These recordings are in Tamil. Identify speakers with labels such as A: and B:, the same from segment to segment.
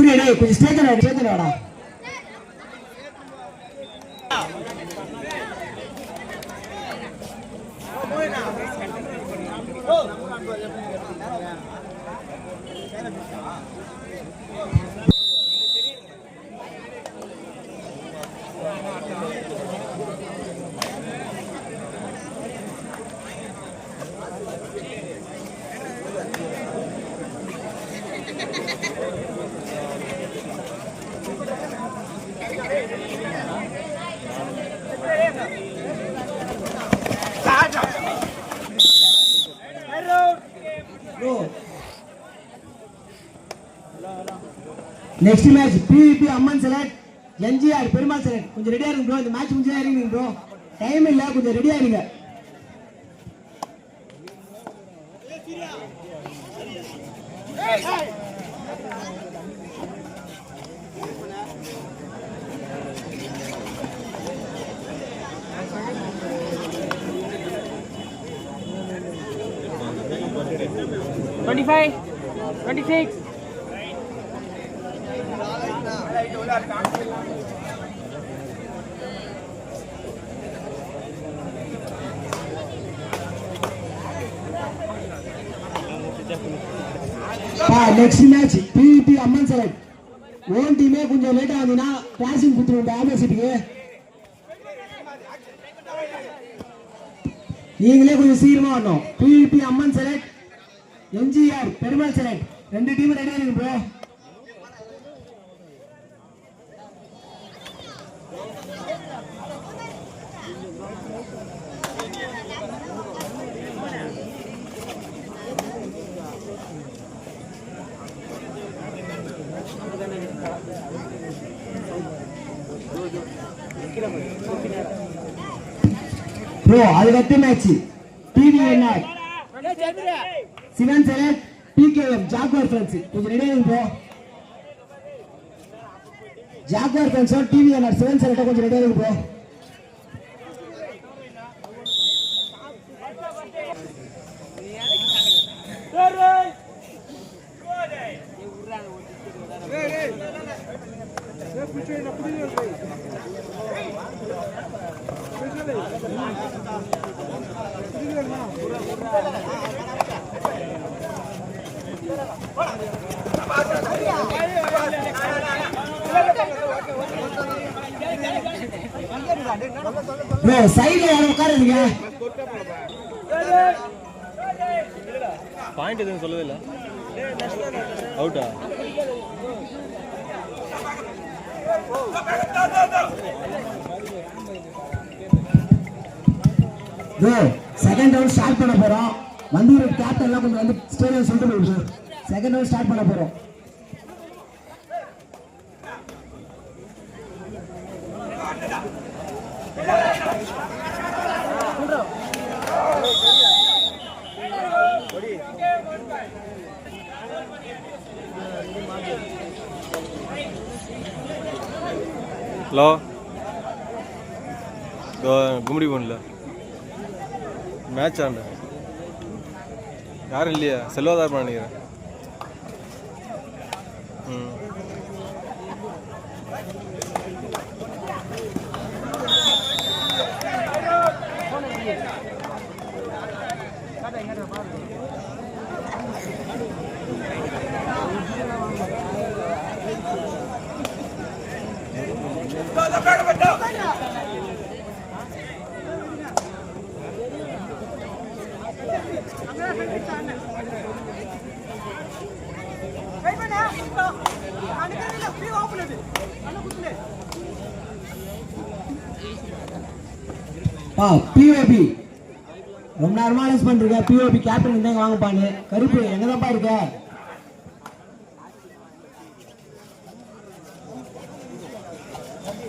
A: சூரிய கொஞ்சம் ஸ்டேஜ் வாடா ஸ்டேஜ் வாடா bro next match PVP Amman select MGR Perumal select கொஞ்சம் ரெடியா இருங்க ப்ரோ இந்த மேட்ச் முடிஞ்சா இருங்க ப்ரோ டைம் இல்ல கொஞ்சம் ரெடியா இருங்க.
B: Twenty-five, twenty-six.
A: Next match PP Amman select own டீமே கொஞ்சம் லேட் ஆகுதுன்னா கிளாசிங் கொடுத்துருவோம் ஆப்போசிட்டுக்கு நீங்களே கொஞ்சம் சீக்கிரமா வரணும். PB Amman select MGR Perumal select ரெண்டு டீம் ரெடியா இருக்கு ப்ரோ ப்ரோ அதுக்கடுத்த match PVNR Shivan select TKM jaguar fans கொஞ்சம் ரெடி இருக்கு ப்ரோ ஜாக்வார் ஃப்ரெண்ட்ஸோ டிவிஎன்ஆர் சிவன் செலக்டோ கொஞ்சம் ரெடி இருக்கு ப்ரோ சைடுல யாரும் உட்காருங்க
C: பாயிண்ட் எதுவும் சொல்லவே இல்லை. அவுட்டா
A: செகண்ட் ரவுண்ட் ஸ்டார்ட் பண்ண போறோம். வந்து ஒரு கேப்டன் எல்லாம் கொஞ்சம் வந்து ஸ்டேடியம் சொல்லிட்டு போயிடுச்சு செகண்ட் ரவுண்ட் ஸ்டார்ட் பண்ண போறோம்.
C: ஹலோ? கும்படி கும்மிடி போன்ல மேட்ச் ஆண்ட யாரும் இல்லையா? செல்வாதார் நினைக்கிறேன். ம்.
A: ஆ பிஓபி ரொம்ப நேரமா யூஸ் பண்றீங்க பிஓபி கேப்டன் இருந்தாங்க வாங்கப்பான்னு. கருப்பு எங்கதான்ப்பா இருக்க?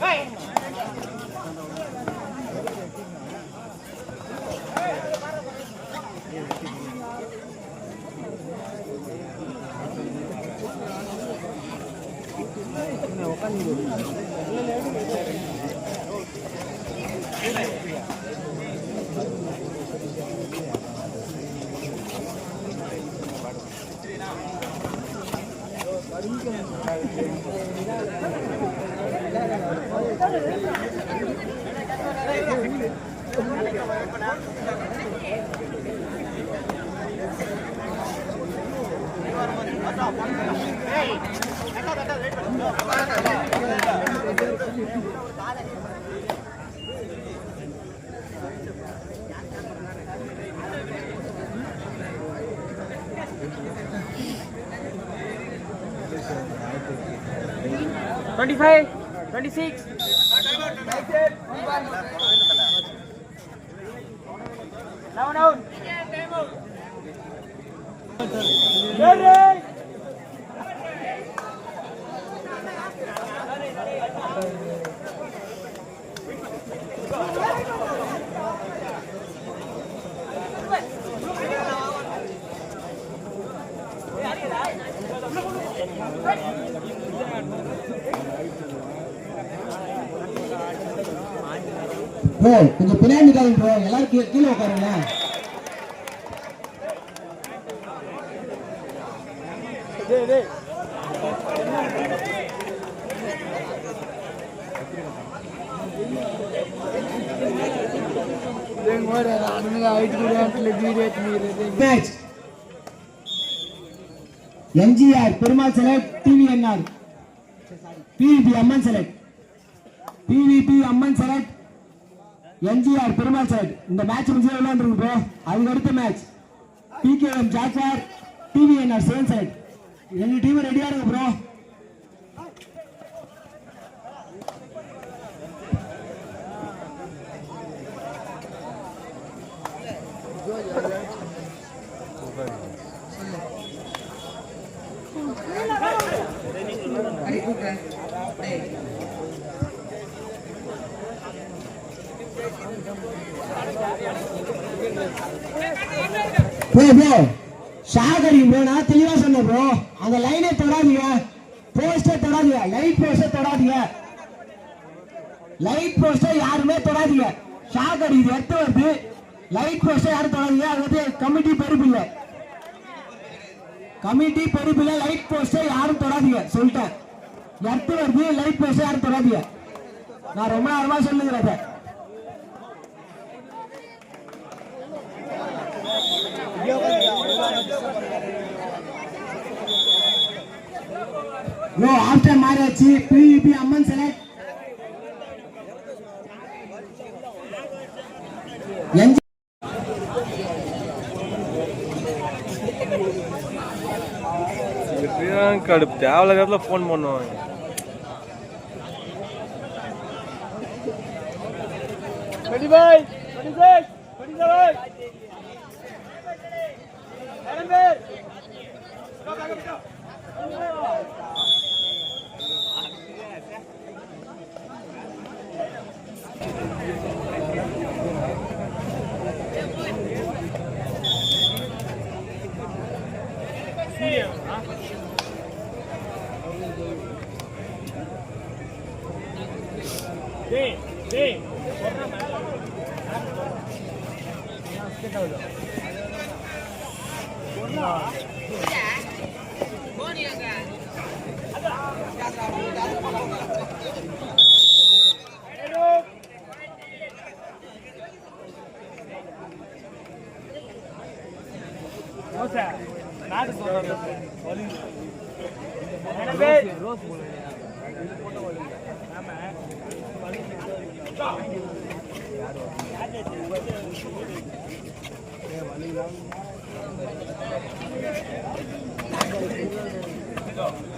B: Hey! Twenty five twenty six down down
A: bro கொஞ்சம் பின்னாடி காய் ப்ரோ எல்லாரும் கீழே கீழே உட்காருங்களேன் MGR Perumal select TVNR PVP Amman select PVP Amman select MGR Perumal sir இந்த மேட்ச் முடிஞ்சு விளையாண்டுருக்கு ப்ரோ அதுக்கு அடுத்த மேட்ச் பிகேஎம் ஜாக்வார் டிவிஎன்ஆர் சேன் சைட் ரெண்டு டீம் ரெடியாக இருக்கு ப்ரோ போ. ப்ரோ ஷாகரி ப்ரோ நான் தெளிவா சொன்னேன் ப்ரோ அந்த லைனே தொடாதீங்க. போஸ்டே தொடாதீங்க. லைட் போஸ்டே தொடாதீங்க. லைட் போஸ்டே யாருமே தொடாதீங்க. சாகர் இது எடுத்து வருது. லைட் போஸ்டே யாரும் தொடாதீங்க. அது வந்து கமிட்டி பொறுப்பு இல்லை. கமிட்டி பொறுப்பு இல்லை. லைட் போஸ்டே யாரும் தொடாதீங்க. சொல்லிட்டேன். எடுத்து வருது. லைட் போஸ்டே யாரும் தொடாதீங்க. நான் ரொம்ப நேரமா சொல்லுங்கிறேன் ஆஃப்டர் மாறியாச்சு பிவிபி அம்மன் செலக்ட் எஞ்சி
C: பிரியங்கா அடுப்பு ஃபோன் பண்ணுவாங்க.
B: Day,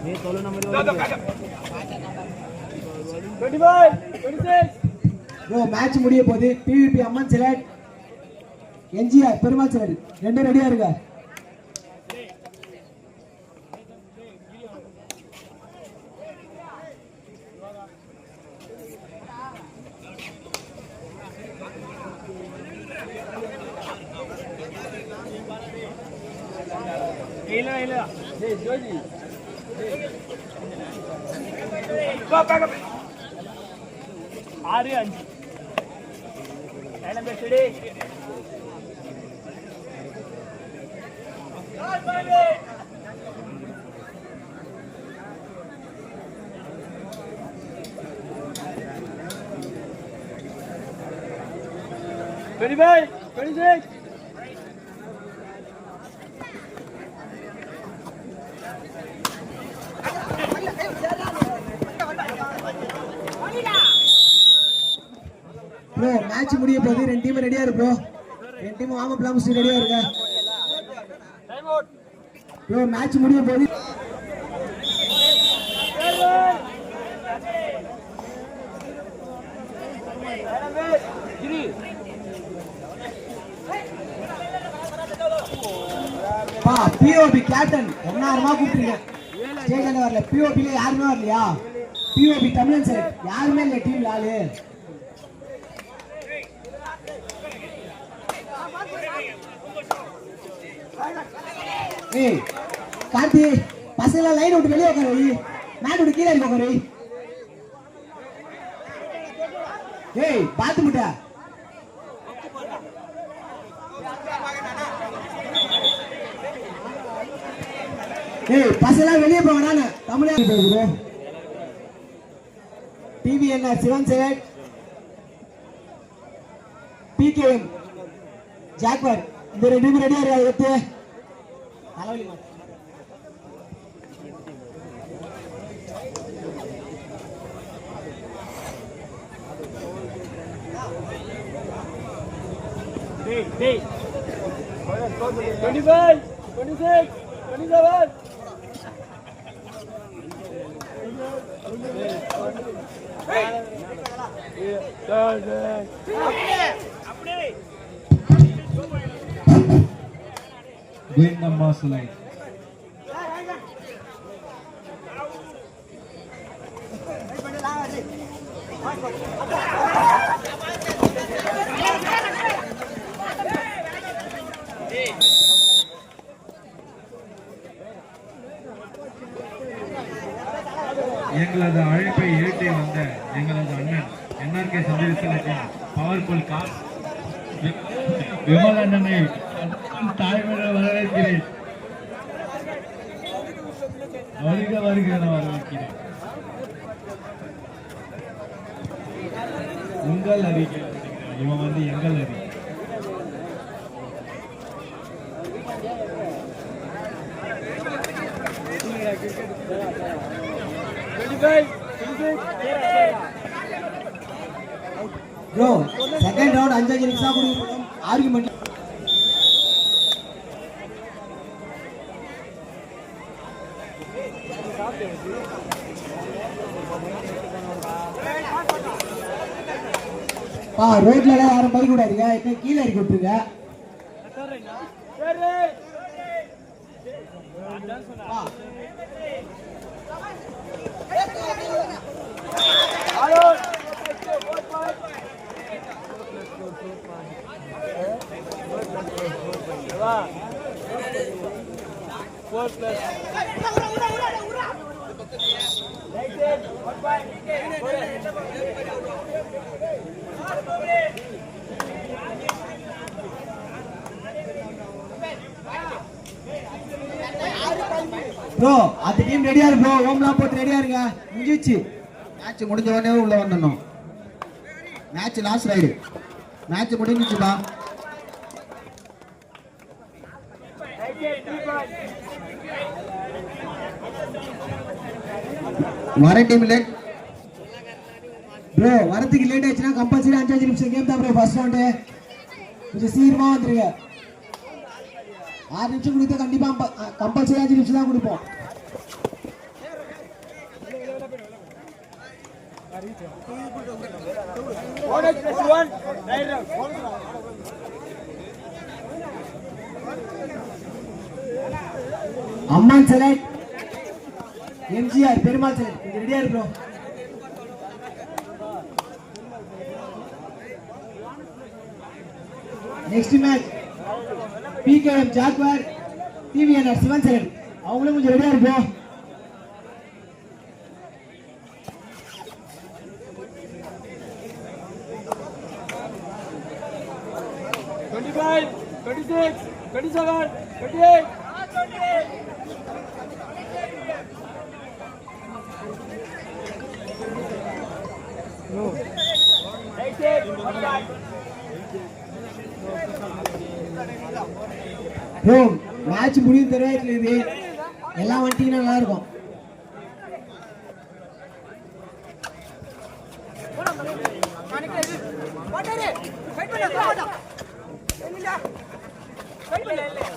B: நீ சொல்றது. ரோஸ்
A: மேட்ச் முடிய போகுது. TVP Amman select MGR Perumal select ரெண்டும் ரெடியா
B: இருக்கா ஆறு அஞ்சு Ready, mate? Ready, Jake?
A: Bro match முடிய போகுது ரெண்டு டீம் ரெடியா இருக்கு ரெண்டு டீம் வார்ம் அப் லாம்ஸ் ரெடியா
B: இருக்க
A: ப்ரோ மேட்ச் முடிய போகுது பா பிஓபி கேப்டன் ஒன்னாயிரமா கூப்பிட்டுருங்க. ஸ்டேஜ் வரல. பிஓபில யாருமே வரலையா? பிஓபி தமிழன் சார் யாருமே இல்லை டீம்ல ஆளு. ஏய் கார்த்தி பசங்க லைன் விட்டு வெளியே உட்காரு வை மேட் விட்டு கீழே இருக்க உட்காரு. ஏய் பாத்து முட்டா. ஏய் பசங்களாம் வெளியே போங்க நானு தமிழே ப்ரோ டிவி என்ன சிவன் சேவன் பிகேஎம் ஜாக்வர். இந்த ரெண்டு பேரும் ரெடியா இருக்கா எடுத்து தலைவலி
B: Hey, hey. 25,
D: 26, 27. Numbers line. எங்களது அழைப்பை ஏற்றி வந்த எங்களது அண்ணன் என்ஆர்கே சந்திரசேகரின் பவர்ஃபுல் கார் விமல் அண்ணனை தாய்மொழி வரவேற்கிறேன் வருக வருக என வரவேற்கிறேன் உங்கள் அறிக்கை இவன் வந்து எங்கள் அறிக்கை
A: ப்ரோ செகண்ட் ரவுண்ட் அஞ்சாஞ்சு நிமிஷம் கொடுக்கப்படும் ஆர்குமெண்ட் ரோட்ல எல்லாம் யாரும் பறி கூடாதுங்க. இப்போ கீழே இறக்கி விட்டுருங்க. பா, ப்ரோ அந்த டீம் ரெடியா இருக்கு ப்ரோ ஓம்லாம் போட்டு ரெடியா இருங்க. முடிஞ்சிச்சு
E: மேட்ச் முடிஞ்ச உடனே உள்ள வந்துடணும். மேட்ச் லாஸ்ட் ரைடு மேட்ச் முடிஞ்சிச்சுப்பா. வர டீம் லேட்
A: ப்ரோ வரதுக்கு லேட் ஆயிடுச்சுன்னா கம்பல்சரி அஞ்சு நிமிஷம் கேம் தான் ப்ரோ ஃபர்ஸ்ட் ரவுண்டு கொஞ்சம் சீக்கிரமாக வந்துருங்க. ஆறு நிமிஷம் கொடுத்தா கண்டிப்பா கம்பல்சரி அஞ்சு நிமிஷம் தான் குடிப்போம்.
B: One H
A: Amman select MGR Perumal சிலை கொஞ்சம் ரெடியா இருக்கிறோம் next match PKM jaguar TVNR Sivan select அவங்களும் கொஞ்சம் ரெடியா இருப்போம்
B: Twenty-five, twenty-six, twenty-seven, twenty-eight. Nineteen, one back.
A: Bro match முடிவு தெரியாது இது. எல்லாம் வந்துட்டீங்கன்னா நல்லா இருக்கும்
B: ஃபைட் பண்ணு ஃபைட் பண்ணு.